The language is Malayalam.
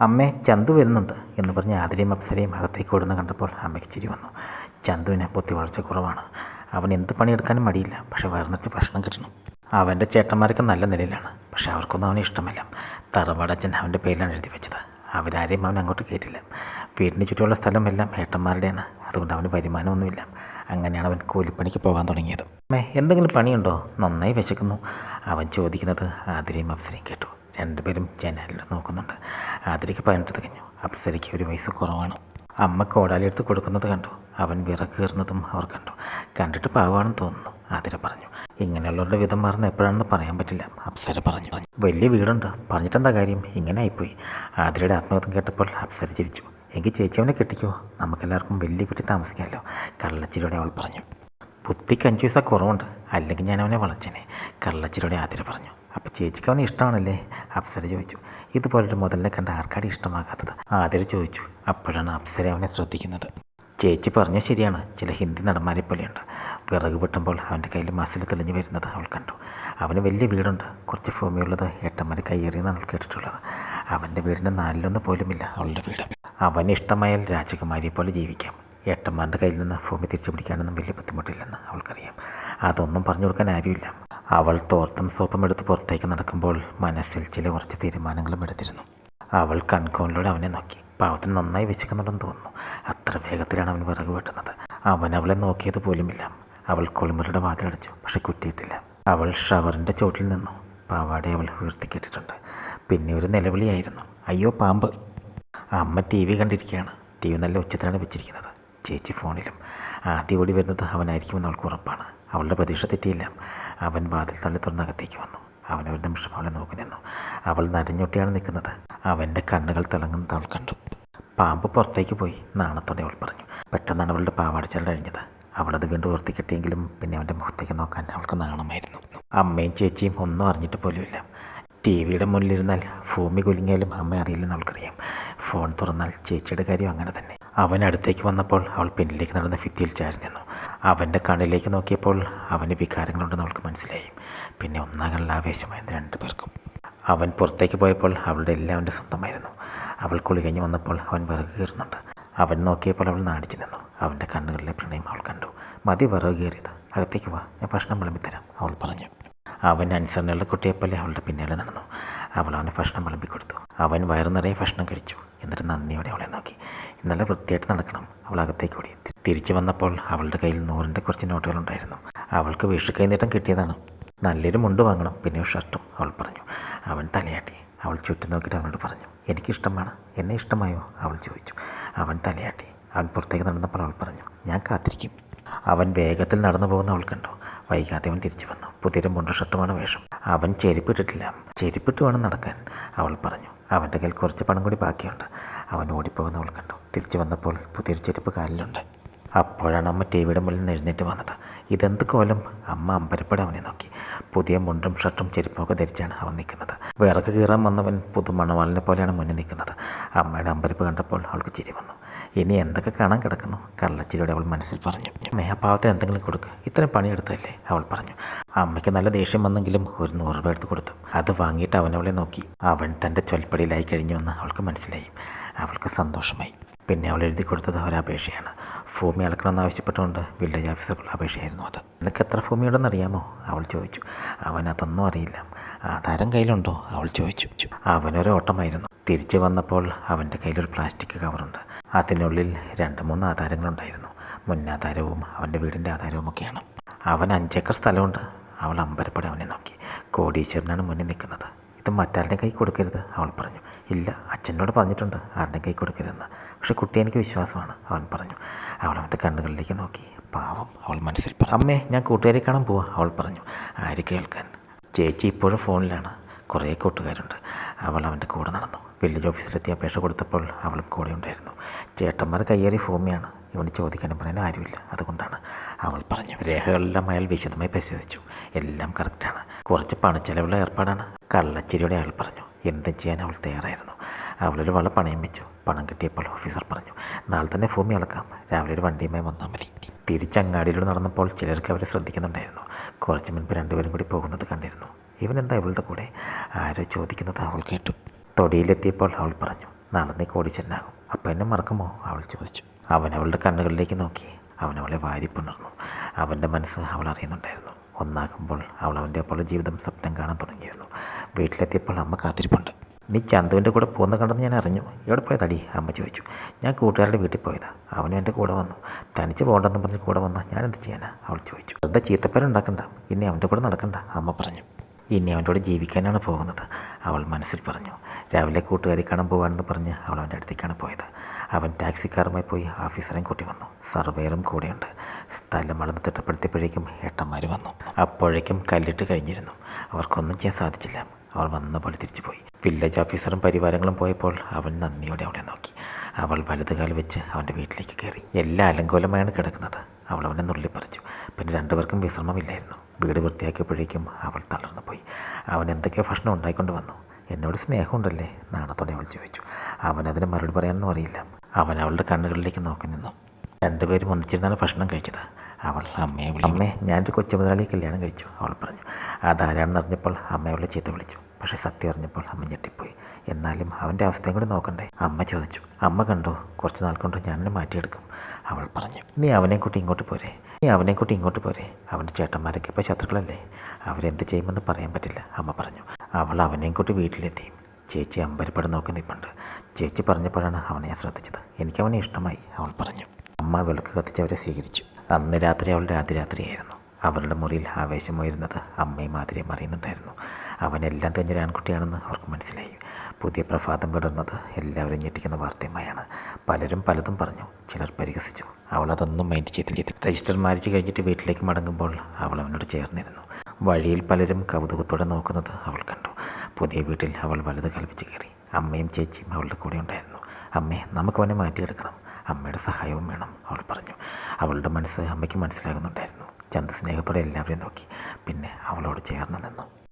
അമ്മേ ചന്തു വരുന്നുണ്ട് എന്ന് പറഞ്ഞ് ആതിരയും അപ്സരയും അകത്തേക്ക് ഓടുന്ന കണ്ടപ്പോൾ അമ്മയ്ക്ക് ചിരി വന്നു. ചന്തുവിന് ബുദ്ധിവളർച്ച കുറവാണ്. അവൻ എന്ത് പണിയെടുക്കാനും മടിയില്ല. പക്ഷേ വയറിനിറച്ച് ഭക്ഷണം കിട്ടണം. അവന്റെ ചേട്ടന്മാരൊക്കെ നല്ല നിലയിലാണ്. പക്ഷെ അവർക്കൊന്നും അവനെ ഇഷ്ടമല്ല. തറവാടച്ഛൻ അവന്റെ പേരിലാണ് എഴുതി വെച്ചത്. അവരാരെയും അവൻ അങ്ങോട്ട് കയറ്റില്ല. വീടിന് ചുറ്റുമുള്ള സ്ഥലമെല്ലാം ഏട്ടന്മാരുടെയാണ്. അതുകൊണ്ട് അവന് വരുമാനമൊന്നുമില്ല. അങ്ങനെയാണ് അവൻ കൂലിപ്പണിക്ക് പോകാൻ തുടങ്ങിയത്. അമ്മേ എന്തെങ്കിലും പണിയുണ്ടോ? നന്നായി വിശക്കുന്നു. അവൻ ചോദിക്കുന്നത് ആതിരയും അപ്സരയും കേട്ടു. രണ്ടുപേരും ജനാലിൽ നോക്കുന്നുണ്ട്. ആതിരയ്ക്ക് പതിനെട്ട് തികഞ്ഞു. അപ്സരയ്ക്ക് ഒരു വയസ്സ് കുറവാണ്. അമ്മ കോടാലി എടുത്ത് കൊടുക്കുന്നത് കണ്ടു. അവൻ വിറക്ക് കയറുന്നതും അവർ കണ്ടു. കണ്ടിട്ട് പാവമാണെന്ന് തോന്നുന്നു. ആതിര പറഞ്ഞു. ഇങ്ങനെയുള്ളവരുടെ വിധം മാറുന്ന എപ്പോഴാണെന്ന് പറയാൻ പറ്റില്ല. അപ്സര പറഞ്ഞു. വലിയ വീടുണ്ട്. പറഞ്ഞിട്ടെന്താ കാര്യം? ഇങ്ങനെ ആയിപ്പോയി. ആതിരയുടെ ആത്മഹത്യം കേട്ടപ്പോൾ അപ്സര ചിരിച്ചു. എങ്കിൽ ചേച്ചി അവനെ കെട്ടിക്കോ. നമുക്കെല്ലാവർക്കും വലിയ വീട്ടിൽ താമസിക്കാമല്ലോ. കള്ളച്ചിരിയോടെ അവൾ പറഞ്ഞു. ബുദ്ധിക്ക് അഞ്ച് പൈസ കുറവുണ്ട്. അല്ലെങ്കിൽ ഞാൻ അവനെ വളച്ചേനെ. കള്ളച്ചിരിയോടെ ആതിര പറഞ്ഞു. അപ്പോൾ ചേച്ചിക്ക് അവനെ ഇഷ്ടമാണല്ലേ അപ്സര ചോദിച്ചു. ഇതുപോലൊരു മുതലിനെ കണ്ട ആർക്കാടി ഇഷ്ടമാകാത്തത്? ആതിര ചോദിച്ചു. അപ്പോഴാണ് അപ്സര അവനെ ശ്രദ്ധിക്കുന്നത്. ചേച്ചി പറഞ്ഞ ശരിയാണ്. ചില ഹിന്ദി നടന്മാരെ പോലെയുണ്ട്. വിറക് വെട്ടുമ്പോൾ അവന്റെ കയ്യിൽ മസിൽ തെളിഞ്ഞു വരുന്നത് അവൾ കണ്ടു. അവന് വലിയ വീടുണ്ട്. കുറച്ച് ഭൂമിയുള്ളത് ഏട്ടന്മാർ കയ്യേറിയെന്നാണ് അവൾ കേട്ടിട്ടുള്ളത്. അവന്റെ വീടിന്റെ നാലിലൊന്നും പോലുമില്ല അവളുടെ വീട്. അവന് ഇഷ്ടമായാൽ രാജകുമാരിയെ പോലെ ജീവിക്കാം. ഏട്ടന്മാരുടെ കയ്യിൽ നിന്ന് ഭൂമി തിരിച്ചു പിടിക്കാനൊന്നും വലിയ ബുദ്ധിമുട്ടില്ലെന്ന് അവൾക്കറിയാം. അതൊന്നും പറഞ്ഞു കൊടുക്കാൻ ആരുമില്ല. അവൾ തോർത്തും സോപ്പും എടുത്ത് പുറത്തേക്ക് നടക്കുമ്പോൾ മനസ്സിൽ ചില കുറച്ച് തീരുമാനങ്ങളും എടുത്തിരുന്നു. അവൾ കൺകോണിലൂടെ അവനെ നോക്കി. പാവത്തിന് നന്നായി വിശക്കുന്നുണ്ടെന്ന് തോന്നുന്നു. അത്ര വേഗത്തിലാണ് അവൻ വിറക് വെട്ടുന്നത്. അവൻ അവളെ നോക്കിയത് പോലുമില്ല. അവൾ കുളിമുറിയുടെ വാതിലടച്ചു പക്ഷെ കുറ്റിയിട്ടില്ല. അവൾ ഷവറിന്റെ ചോട്ടിൽ നിന്നു. പാവാടെ അവൾ ഉയർത്തിക്കെട്ടിട്ടുണ്ട് പിന്നെ ഒരു നിലവിളിയായിരുന്നു. അയ്യോ പാമ്പ്. അമ്മ ടി വി കണ്ടിരിക്കുകയാണ്. ടി വി നല്ല ഉച്ചത്തിലാണ് വെച്ചിരിക്കുന്നത്. ചേച്ചി ഫോണിലും. ആദ്യം ഓടി വരുന്നത് അവനായിരിക്കുമെന്ന് അവൾക്ക് ഉറപ്പാണ്. അവളുടെ പ്രതീക്ഷ തെറ്റിയില്ല. അവൻ വാതിൽ തള്ളി തുറന്നകത്തേക്ക് വന്നു. അവൻ ഒരു നിമിഷം അവളെ നോക്കി നിന്നു. അവൾ നരഞ്ഞൊട്ടിയാണ് നിൽക്കുന്നത്. അവന്റെ കണ്ണുകൾ തിളങ്ങുന്നത് അവൾ കണ്ടു. പാമ്പ് പുറത്തേക്ക് പോയി. നാണത്തോടെ അവൾ പറഞ്ഞു പെട്ടെന്നാണ് അവളുടെ പാവാട ചെല്ല കഴിഞ്ഞത് അവളത് വീണ്ടും ഉയർത്തിക്കെട്ടിയെങ്കിലും പിന്നെ അവന്റെ മുഖത്തേക്ക് നോക്കാൻ അവൾക്ക് നാണമായിരുന്നു. അമ്മയും ചേച്ചിയും ഒന്നും അറിഞ്ഞിട്ട് പോലുമില്ല. ടി വിയുടെ മുന്നിലിരുന്നാൽ ഭൂമി കുലുങ്ങിയാലും അമ്മ അറിയില്ലെന്ന് അവൾക്കറിയാം. ഫോൺ തുറന്നാൽ ചേച്ചിയുടെ കാര്യം അങ്ങനെ തന്നെ. അവൻ അടുത്തേക്ക് വന്നപ്പോൾ അവൾ പിന്നിലേക്ക് നടന്ന ഭിത്തിയിൽ ചാരി നിന്നു. അവന്റെ കണ്ണിലേക്ക് നോക്കിയപ്പോൾ അവന് വികാരങ്ങളുണ്ടെന്ന് അവൾക്ക് മനസ്സിലായി. പിന്നെ ഒന്നാകലുള്ള ആവേശമായിരുന്നു രണ്ടു പേർക്കും. അവൻ പുറത്തേക്ക് പോയപ്പോൾ അവളുടെ എല്ലാം അവന്റെ സ്വന്തമായിരുന്നു. അവൾ കുളികഴിഞ്ഞ് വന്നപ്പോൾ അവൻ വിറക് കയറുന്നുണ്ട് അവൻ നോക്കിയപ്പോൾ അവൾ നാടിച്ചു നിന്നു. അവന്റെ കണ്ണുകളിലെ പ്രണയം അവൾ കണ്ടു. മതി വിറക് കയറിയത് അകത്തേക്ക് വാ. ഞാൻ ഭക്ഷണം വിളമ്പിത്തരാം അവൾ പറഞ്ഞു. അവൻ അനുസരണയുള്ള കുട്ടിയെപ്പോലെ അവളുടെ പിന്നാലെ നടന്നു. അവൾ അവന് ഭക്ഷണം വിളമ്പിക്കൊടുത്തു. അവൻ വയറു നിറയെ ഭക്ഷണം കഴിച്ചു. എന്നിട്ട് നന്ദിയോടെ അവളെ നോക്കി. ഇന്നലെ വൃത്തിയായിട്ട് നടക്കണം. അവൾ അകത്തേക്ക് ഓടി. തിരിച്ചു വന്നപ്പോൾ അവളുടെ കയ്യിൽ നൂറിന്റെ കുറച്ച് നോട്ടുകളുണ്ടായിരുന്നു അവൾക്ക് വിഷു കൈനീട്ടം കിട്ടിയതാണ്. നല്ലൊരു മുണ്ട് വാങ്ങണം. പിന്നെ ഷർട്ടും അവൾ പറഞ്ഞു. അവൻ തലയാട്ടി. അവൾ ചുറ്റും നോക്കിയിട്ട് അവനോട് പറഞ്ഞു. എനിക്കിഷ്ടമാണ്. എന്നെ ഇഷ്ടമായോ? അവൾ ചോദിച്ചു. അവൻ തലയാട്ടി. അവൻ പുറത്തേക്ക് നടന്നപ്പോൾ അവൾ പറഞ്ഞു. ഞാൻ കാത്തിരിക്കും. അവൻ വേഗത്തിൽ നടന്നു പോകുന്ന അവൾ കണ്ടു. വൈകാതെ അവൻ തിരിച്ചു വന്നു. പുതിയൊരു മുണ്ട് ഷർട്ടുമാണ് വേഷം. അവൻ ചെരുപ്പിട്ടിട്ടില്ല. ചെരുപ്പിട്ട് വേണം നടക്കാൻ. അവൾ പറഞ്ഞു. അവന്റെ കയ്യിൽ കുറച്ച് പണം കൂടി ബാക്കിയുണ്ട്. അവൻ ഓടിപ്പോകുന്ന അവൾ കണ്ടു. തിരിച്ചു വന്നപ്പോൾ പുതിയൊരു ചെരുപ്പ് കാലിലുണ്ട്. അപ്പോഴാണ് അമ്മ ടി വിയുടെ മുന്നിൽ എഴുന്നേറ്റ് വന്നത്. ഇതെന്ത് കോലം? അമ്മ അമ്പരപ്പെടെ അവനെ നോക്കി. പുതിയ മുണ്ടും ഷർട്ടും ചെരുപ്പൊക്കെ ധരിച്ചാണ് അവൻ നിൽക്കുന്നത്. വിറക് കീറാൻ വന്നവൻ പുതു മണവാളിനെ പോലെയാണ് മുന്നിൽ നിൽക്കുന്നത്. അമ്മയുടെ അമ്പരപ്പ് കണ്ടപ്പോൾ അവൾക്ക് ചിരി വന്നു. ഇനി എന്തൊക്കെ കാണാൻ കിടക്കുന്നു? കള്ളച്ചിരിയോടെ അവൾ മനസ്സിൽ പറഞ്ഞു. മേപ്പാവത്തിന് എന്തെങ്കിലും കൊടുക്കുക ഇത്രയും പണിയെടുത്തല്ലേ അവൾ പറഞ്ഞു. അമ്മയ്ക്ക് നല്ല ദേഷ്യം വന്നെങ്കിലും ഒരു നൂറ് രൂപ എടുത്ത് കൊടുത്തു. അത് വാങ്ങിയിട്ട് അവനവളെ നോക്കി. അവൻ തന്റെ ചൊൽപ്പടിയിലായി കഴിഞ്ഞുവെന്ന് അവൾക്ക് മനസ്സിലായി. അവൾക്ക് സന്തോഷമായി. പിന്നെ അവൾ എഴുതി കൊടുത്തത് ഒരപേക്ഷയാണ് ഭൂമി അളക്കണമെന്ന് ആവശ്യപ്പെട്ടുകൊണ്ട് വില്ലേജ് ഓഫീസർക്കുള്ള അപേക്ഷയായിരുന്നു അത്. നിനക്ക് എത്ര ഭൂമിയുണ്ടെന്ന് അറിയാമോ? അവൾ ചോദിച്ചു. അവൻ അതൊന്നും അറിയില്ല. ആധാരം കയ്യിലുണ്ടോ? അവൾ ചോദിച്ചു. അവനൊരു ഓട്ടമായിരുന്നു. തിരിച്ചു വന്നപ്പോൾ അവന്റെ കയ്യിലൊരു പ്ലാസ്റ്റിക് കവറുണ്ട്. അതിനുള്ളിൽ രണ്ട് മൂന്ന് ആധാരങ്ങളുണ്ടായിരുന്നു. മുന്നാധാരവും അവന്റെ വീടിന്റെ ആധാരവും ഒക്കെയാണ് അവൻ അഞ്ചേക്കർ സ്ഥലമുണ്ട്. അവൾ അമ്പരപ്പടി അവനെ നോക്കി. കോടീശ്വരനാണ് മുന്നിൽ നിൽക്കുന്നത്. ഇത് മറ്റാരുടെയും കൈ കൊടുക്കരുത് അവൾ പറഞ്ഞു. ഇല്ല അച്ഛനോട് പറഞ്ഞിട്ടുണ്ട് ആരുടെ കൈ കൊടുക്കരുതെന്ന്. പക്ഷെ കുട്ടി എനിക്ക് വിശ്വാസമാണ് അവൻ പറഞ്ഞു. അവൾ അവന്റെ കണ്ണുകളിലേക്ക് നോക്കി. പാവം അവൾ മനസ്സിൽ പറഞ്ഞു. അമ്മേ ഞാൻ കൂട്ടുകാരെ കാണാൻ പോവാ അവൾ പറഞ്ഞു. ആര് കേൾക്കാൻ? ചേച്ചി ഇപ്പോഴും ഫോണിലാണ്. കുറേ കൂട്ടുകാരുണ്ട്. അവൾ അവന്റെ കൂടെ നടന്നു. വില്ലേജ് ഓഫീസിലെത്തി അപേക്ഷ കൊടുത്തപ്പോൾ അവളും കൂടെ ഉണ്ടായിരുന്നു. ചേട്ടന്മാർ കയ്യേറി ഭൂമിയാണ്. ഇവന് ചോദിക്കാനും പറയാൻ ആരുമില്ല. അതുകൊണ്ടാണ് അവൾ പറഞ്ഞു രേഖകളെല്ലാം അയാൾ വിശദമായി പരിശോധിച്ചു. എല്ലാം കറക്റ്റാണ് കുറച്ച് പണച്ചെലവുള്ള ഏർപ്പാടാണ്. കള്ളച്ചിരിയോടെ അയാൾ പറഞ്ഞു. എന്തും ചെയ്യാൻ അവൾ തയ്യാറായിരുന്നു? അവളൊരു വള പണയം വെച്ചു. പണം കിട്ടിയപ്പോൾ ഓഫീസർ പറഞ്ഞു. നാളെ തന്നെ ഭൂമി അളക്കാം. രാവിലെ ഒരു വണ്ടിയുമായി വന്നാൽ മതി. തിരിച്ചങ്ങാടിയിലൂടെ നടന്നപ്പോൾ ചിലർക്ക് അവരെ ശ്രദ്ധിക്കുന്നുണ്ടായിരുന്നു. കുറച്ച് മുൻപ് രണ്ടുപേരും കൂടി പോകുന്നത് കണ്ടിരുന്നു. ഇവൻ എന്താ ഇവളുടെ കൂടെ? ആരോ ചോദിക്കുന്നത് അവൾ കേട്ടു. തൊടിയിലെത്തിയപ്പോൾ അവൾ പറഞ്ഞു. നാളെ നീ കോടിച്ചെന്നാകും അപ്പം എന്നെ മറക്കുമോ? അവൾ ചോദിച്ചു. അവൻ അവളുടെ കണ്ണുകളിലേക്ക് നോക്കി. അവൻ അവളെ വാരിപ്പുണർന്നു അവന്റെ മനസ്സ് അവൾ അറിയുന്നുണ്ടായിരുന്നു. ഒന്നാകുമ്പോൾ അവൾ അവന്റെ അപ്പോൾ ജീവിതം സ്വപ്നം കാണാൻ തുടങ്ങിയിരുന്നു. വീട്ടിലെത്തിയപ്പോൾ അമ്മ കാത്തിരിപ്പുണ്ട്. നീ ചന്തുവിന്റെ കൂടെ പോകുന്ന കണ്ടെന്ന് ഞാൻ അറിഞ്ഞു. എവിടെ പോയതടി? അമ്മ ചോദിച്ചു. ഞാൻ കൂട്ടുകാരുടെ വീട്ടിൽ പോയതാ. അവനും എന്റെ കൂടെ വന്നു. തനിച്ച് പോകണ്ടെന്ന് പറഞ്ഞ് കൂടെ വന്നാൽ ഞാൻ എന്ത് ചെയ്യാനാ? അവൾ ചോദിച്ചു. വെറുതെ ചീത്തപ്പേരുണ്ടാക്കണ്ട. ഇനി അവന്റെ കൂടെ നടക്കണ്ട അമ്മ പറഞ്ഞു. ഇനി അവന്റെ ജീവിക്കാനാണ് പോകുന്നത്. അവൾ മനസ്സിൽ പറഞ്ഞു രാവിലെ കൂട്ടുകാരി കാണാൻ പോകാണെന്ന് പറഞ്ഞ് അവൾ അവന്റെ അടുത്തേക്കാണ് പോയത്. അവൻ ടാക്സിക്കാരുമായി പോയി ഓഫീസറെയും കൂട്ടി വന്നു. സർവേറും കൂടെയുണ്ട്. സ്ഥലം അളന്ന് തിട്ടപ്പെടുത്തിയപ്പോഴേക്കും ഏട്ടന്മാർ വന്നു. അപ്പോഴേക്കും കല്ലിട്ട് കഴിഞ്ഞിരുന്നു. അവർക്കൊന്നും ചെയ്യാൻ സാധിച്ചില്ല. അവൾ വന്ന പോലെ തിരിച്ചു പോയി. വില്ലേജ് ഓഫീസറും പരിവാരങ്ങളും പോയപ്പോൾ അവൻ നന്ദിയോടെ അവിടെ നോക്കി. അവൾ വലതുകാൽ വെച്ച് അവന്റെ വീട്ടിലേക്ക് കയറി. എല്ലാ അലങ്കോലമായാണ് കിടക്കുന്നത്. അവൾ അവനെ നുള്ളി പറിച്ചു പിന്നെ രണ്ടുപേർക്കും വിശ്രമമില്ലായിരുന്നു. വീട് വൃത്തിയാക്കിയപ്പോഴേക്കും അവൾ തളർന്നു പോയി അവൻ എന്തൊക്കെയോ ഭക്ഷണം ഉണ്ടായിക്കൊണ്ട് വന്നു. എന്നോട് സ്നേഹമുണ്ടല്ലേ? നാണത്തോടെ അവൾ ചോദിച്ചു. അവൻ അതിന് മറുപടി പറയാനൊന്നും അറിയില്ല. അവൻ അവളുടെ കണ്ണുകളിലേക്ക് നോക്കി നിന്നു. രണ്ടുപേരും ഒന്നിച്ചിരുന്നാണ് ഭക്ഷണം കഴിച്ചത്. അവൾ അമ്മയെ വിളിച്ചു അമ്മേ ഞാനൊരു കൊച്ചു മുതലാളിയെ കല്യാണം കഴിച്ചു അവൾ പറഞ്ഞു. അതാരാണെന്ന് അറിഞ്ഞപ്പോൾ അമ്മ അവളെ ചീത്ത വിളിച്ചു. പക്ഷേ സത്യം അറിഞ്ഞപ്പോൾ അമ്മ ഞെട്ടിപ്പോയി. എന്നാലും അവന്റെ അവസ്ഥയും കൂടി നോക്കണ്ടേ. അമ്മ ചോദിച്ചു. അമ്മ കണ്ടോ? കുറച്ച് നാൾ കൊണ്ട് ഞാനെന്നെ മാറ്റിയെടുക്കും. അവൾ പറഞ്ഞു. നീ അവനെ കൂട്ടി ഇങ്ങോട്ട് പോരെ. നീ അവനെ കൂട്ടി ഇങ്ങോട്ട് പോരെ. അവന്റെ ചേട്ടന്മാരൊക്കെ ഇപ്പോൾ ശത്രുക്കളല്ലേ? അവരെന്ത് ചെയ്യുമെന്ന് പറയാൻ പറ്റില്ല. അമ്മ പറഞ്ഞു. അവൾ അവനെയും കൂട്ടി വീട്ടിലെത്തി. ചേച്ചി അമ്പരപ്പെടെ നോക്കി നിൽപ്പുണ്ട് ചേച്ചി പറഞ്ഞപ്പോഴാണ് അവനെ ഞാൻ ശ്രദ്ധിച്ചത്. എനിക്ക് അവനെ ഇഷ്ടമായി അവൾ പറഞ്ഞു. അമ്മ വിളക്ക് കത്തിച്ച് അവരെ സ്വീകരിച്ചു. അന്ന് രാത്രി അവളുടെ ആദ്യരാത്രിയായിരുന്നു അവരുടെ മുറിയിൽ ആവേശമായിരുന്നത് അമ്മയും മാതിരിയും അറിയുന്നുണ്ടായിരുന്നു. അവനെല്ലാം തെഞ്ഞൊരു ആൺകുട്ടിയാണെന്ന് അവർക്ക് മനസ്സിലായി. പുതിയ പ്രഭാതം വിടർന്നത് എല്ലാവരും ഞെട്ടിക്കുന്ന വാർത്തയുമായാണ്. പലരും പലതും പറഞ്ഞു. ചിലർ പരിഹസിച്ചു. അവൾ അതൊന്നും മൈൻഡ് ചെയ്തില്ല. രജിസ്റ്റർ മാരിച്ച് കഴിഞ്ഞിട്ട് വീട്ടിലേക്ക് മടങ്ങുമ്പോൾ അവൾ അവനോട് ചേർന്നിരുന്നു. വഴിയിൽ പലരും കൗതുകത്തോടെ നോക്കുന്നത് അവൾ കണ്ടു. പുതിയ വീട്ടിൽ അവൾ വലുത് കൽപ്പിച്ച് കയറി. അമ്മയും ചേച്ചിയും അവളുടെ കൂടെ ഉണ്ടായിരുന്നു. അമ്മേ നമുക്ക് അവനെ മാറ്റിയെടുക്കണം. അമ്മയുടെ സഹായവും വേണം അവൾ പറഞ്ഞു. അവളുടെ മനസ്സ് അമ്മയ്ക്ക് മനസ്സിലാകുന്നുണ്ടായിരുന്നു. ചന്ത സ്നേഹത്തോടെ എല്ലാവരെയും നോക്കി. പിന്നെ അവളോട് ചേർന്ന് നിന്നു.